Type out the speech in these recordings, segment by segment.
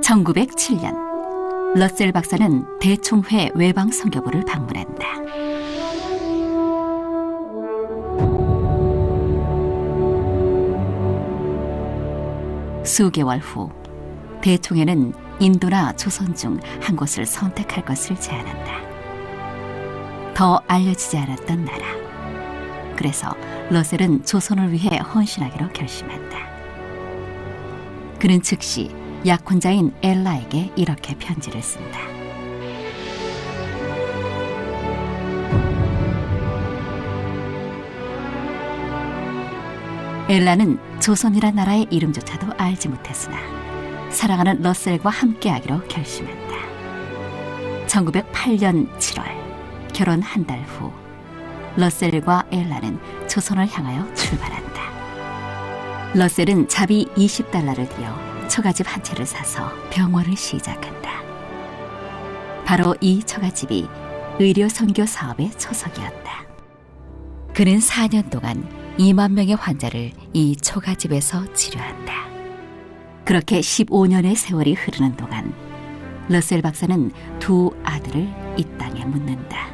(1907년) 러셀 박사는 대총회 외방 선교부를 방문한다. 수개월 후 대총회는 인도나 조선 중 한 곳을 선택할 것을 제안한다. 더 알려지지 않았던 나라. 그래서 러셀은 조선을 위해 헌신하기로 결심한다. 그는 즉시 약혼자인 엘라에게 이렇게 편지를 쓴다. 엘라는 조선이란 나라의 이름조차도 알지 못했으나 사랑하는 러셀과 함께하기로 결심한다. 1908년 7월 결혼 한 달 후 러셀과 엘라는 조선을 향하여 출발한다. 러셀은 자비 20달러를 들여 처가집 한 채를 사서 병원을 시작한다. 바로 이 처가집이 의료 선교 사업의 초석이었다. 그는 4년 동안 2만 명의 환자를 이 초가집에서 치료한다. 그렇게 15년의 세월이 흐르는 동안 러셀 박사는 두 아들을 이 땅에 묻는다.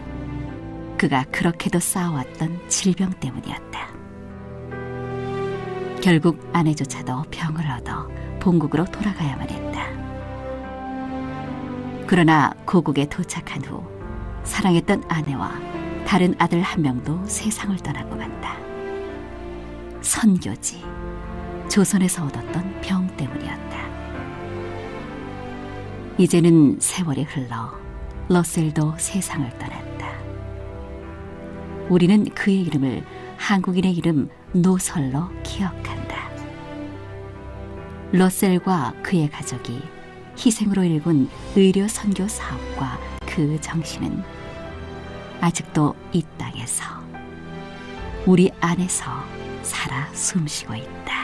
그가 그렇게도 쌓아왔던 질병 때문이었다. 결국 아내조차도 병을 얻어 본국으로 돌아가야만 했다. 그러나 고국에 도착한 후 사랑했던 아내와 다른 아들 한 명도 세상을 떠나고 만다. 선교지, 조선에서 얻었던 병 때문이었다. 이제는 세월이 흘러 러셀도 세상을 떠났다. 우리는 그의 이름을 한국인의 이름 노설로 기억한다. 러셀과 그의 가족이 희생으로 일군 의료 선교 사업과 그 정신은 아직도 이 땅에서 우리 안에서 살아 숨쉬고 있다.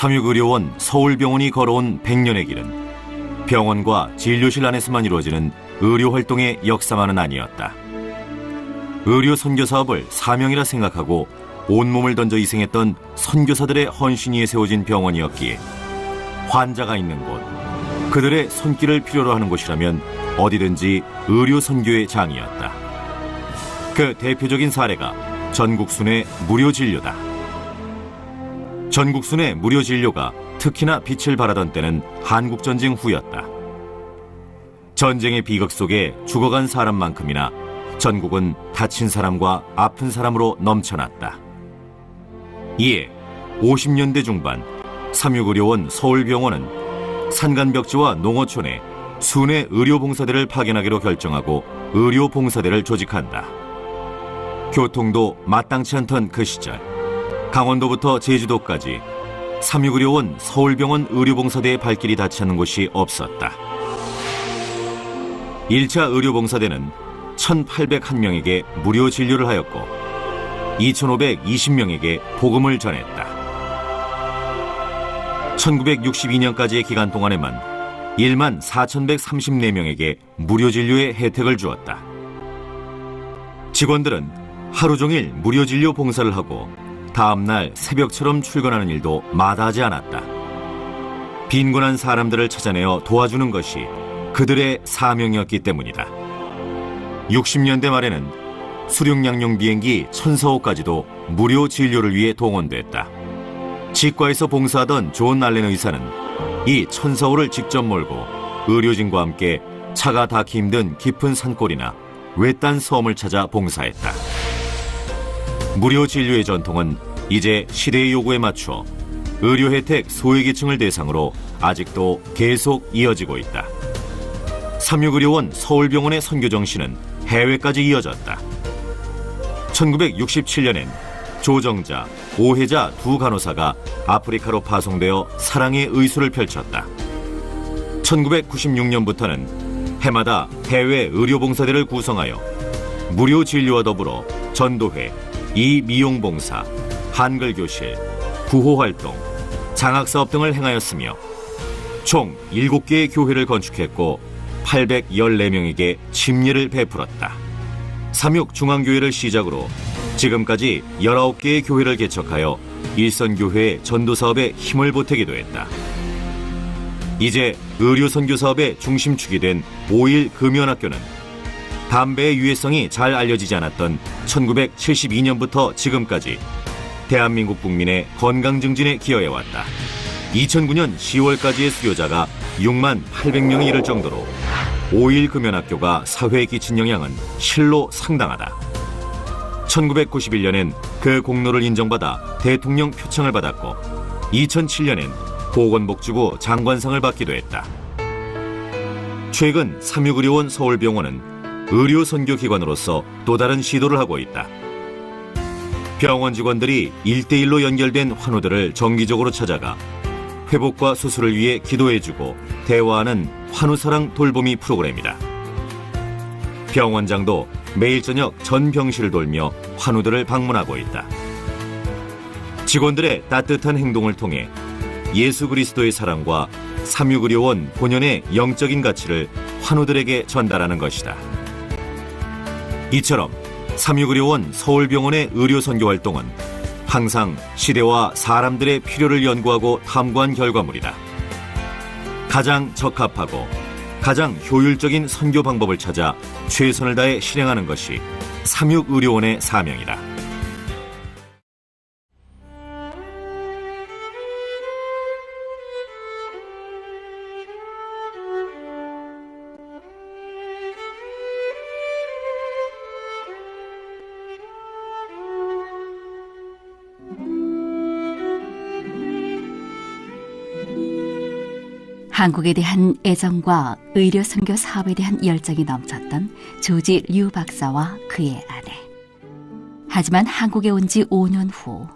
삼육의료원 서울병원이 걸어온 100년의 길은 병원과 진료실 안에서만 이루어지는 의료 활동의 역사만은 아니었다. 의료 선교 사업을 사명이라 생각하고 온몸을 던져 희생했던 선교사들의 헌신 위에 세워진 병원이었기에 환자가 있는 곳, 그들의 손길을 필요로 하는 곳이라면 어디든지 의료 선교의 장이었다. 그 대표적인 사례가 전국 순회 무료 진료다. 전국 순회 무료 진료가 특히나 빛을 발하던 때는 한국 전쟁 후였다. 전쟁의 비극 속에 죽어간 사람만큼이나 전국은 다친 사람과 아픈 사람으로 넘쳐났다. 이에 50년대 중반 삼육의료원 서울병원은 산간벽지와 농어촌에 순회 의료봉사대를 파견하기로 결정하고 의료봉사대를 조직한다. 교통도 마땅치 않던 그 시절 강원도부터 제주도까지 삼육의료원 서울병원 의료봉사대의 발길이 닿지 않는 곳이 없었다. 1차 의료봉사대는 1,801명에게 무료 진료를 하였고 2,520명에게 복음을 전했다. 1962년까지의 기간 동안에만 1만 4,134명에게 무료 진료의 혜택을 주었다. 직원들은 하루 종일 무료 진료 봉사를 하고 다음 날 새벽처럼 출근하는 일도 마다하지 않았다. 빈곤한 사람들을 찾아내어 도와주는 것이 그들의 사명이었기 때문이다. 60년대 말에는 수륙양용 비행기 천서호까지도 무료 진료를 위해 동원됐다. 치과에서 봉사하던 존 알렌 의사는 이 천서호를 직접 몰고 의료진과 함께 차가 닿기 힘든 깊은 산골이나 외딴 섬을 찾아 봉사했다. 무료 진료의 전통은 이제 시대의 요구에 맞춰 의료 혜택 소외계층을 대상으로 아직도 계속 이어지고 있다. 삼육의료원 서울병원의 선교 정 신은 해외까지 이어졌다. 1967년엔 조정자, 오혜자 두 간호사가 아프리카로 파송되어 사랑의 의수를 펼쳤다. 1996년부터는 해마다 해외 의료봉사대를 구성하여 무료 진료와 더불어 전도회, 이미용봉사, 한글교실, 구호활동, 장학사업 등을 행하였으며 총 7개의 교회를 건축했고 814명에게 침례를 베풀었다. 삼육중앙교회를 시작으로 지금까지 19개의 교회를 개척하여 일선교회의 전도사업에 힘을 보태기도 했다. 이제 의료선교 사업의 중심축이 된 5일 금연학교는 담배의 유해성이 잘 알려지지 않았던 1972년부터 지금까지 대한민국 국민의 건강 증진에 기여해왔다. 2009년 10월까지의 수료자가 6만 800명에 이를 정도로 5일 금연학교가 사회에 끼친 영향은 실로 상당하다. 1991년엔 그 공로를 인정받아 대통령 표창을 받았고 2007년엔 보건복지부 장관상을 받기도 했다. 최근 삼육의료원 서울병원은 의료 선교 기관으로서 또 다른 시도를 하고 있다. 병원 직원들이 일대일로 연결된 환우들을 정기적으로 찾아가 회복과 수술을 위해 기도해주고 대화하는 환우사랑 돌보미 프로그램이다. 병원장도 매일 저녁 전 병실을 돌며 환우들을 방문하고 있다. 직원들의 따뜻한 행동을 통해 예수 그리스도의 사랑과 삼육의료원 본연의 영적인 가치를 환우들에게 전달하는 것이다. 이처럼 삼육의료원 서울병원의 의료 선교 활동은 항상 시대와 사람들의 필요를 연구하고 탐구한 결과물이다. 가장 적합하고 가장 효율적인 선교 방법을 찾아 최선을 다해 실행하는 것이 삼육의료원의 사명이다. 한국에 대한 애정과 의료 선교 사업에 대한 열정이 넘쳤던 조지 류 박사와 그의 아내. 하지만 한국에 온 지 5년 후,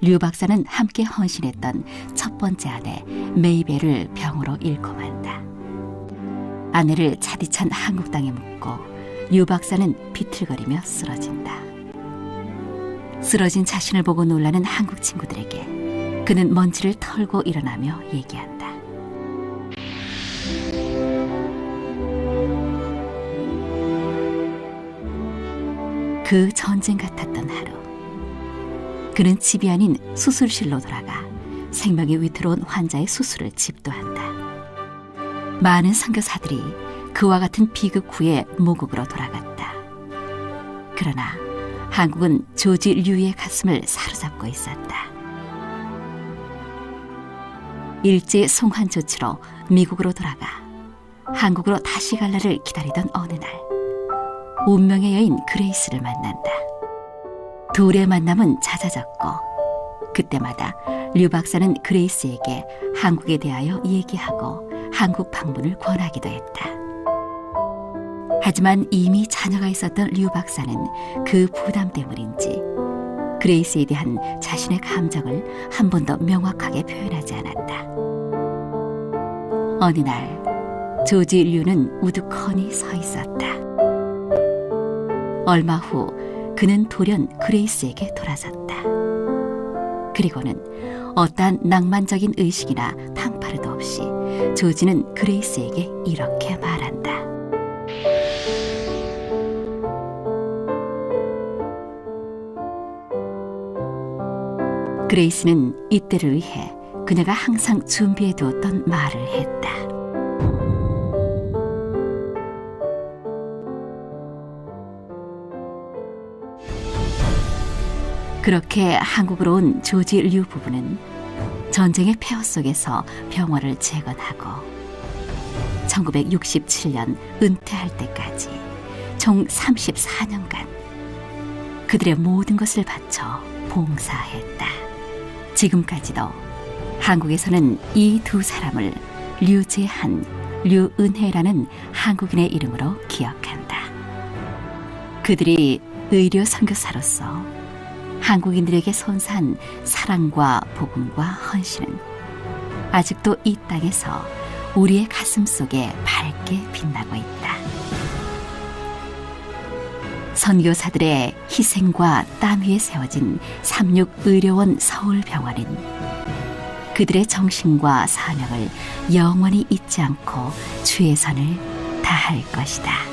류 박사는 함께 헌신했던 첫 번째 아내 메이벨을 병으로 잃고 만다. 아내를 차디찬 한국 땅에 묻고 류 박사는 비틀거리며 쓰러진다. 쓰러진 자신을 보고 놀라는 한국 친구들에게 그는 먼지를 털고 일어나며 얘기한다. 그 전쟁 같았던 하루. 그는 집이 아닌 수술실로 돌아가 생명이 위태로운 환자의 수술을 집도한다. 많은 선교사들이 그와 같은 비극 후에 모국으로 돌아갔다. 그러나 한국은 조지 류의 가슴을 사로잡고 있었다. 일제 송환 조치로 미국으로 돌아가 한국으로 다시 갈 날을 기다리던 어느 날 운명의 여인 그레이스를 만난다. 둘의 만남은 잦아졌고 그때마다 류 박사는 그레이스에게 한국에 대하여 얘기하고 한국 방문을 권하기도 했다. 하지만 이미 자녀가 있었던 류 박사는 그 부담 때문인지 그레이스에 대한 자신의 감정을 한 번도 명확하게 표현하지 않았다. 어느 날 조지 류는 우두커니 서 있었다. 얼마 후 그는 돌연 그레이스에게 돌아섰다. 그리고는 어떠한 낭만적인 의식이나 탕파르도 없이 조지는 그레이스에게 이렇게 말한다. 그레이스는 이때를 위해 그녀가 항상 준비해 두었던 말을 했다. 그렇게 한국으로 온 조지 류 부부는 전쟁의 폐허 속에서 병원을 재건하고 1967년 은퇴할 때까지 총 34년간 그들의 모든 것을 바쳐 봉사했다. 지금까지도 한국에서는 이 두 사람을 류재한, 류은혜라는 한국인의 이름으로 기억한다. 그들이 의료 선교사로서 한국인들에게 선사한 사랑과 복음과 헌신은 아직도 이 땅에서 우리의 가슴 속에 밝게 빛나고 있다. 선교사들의 희생과 땀 위에 세워진 삼육의료원 서울병원은 그들의 정신과 사명을 영원히 잊지 않고 주의 선을 다할 것이다.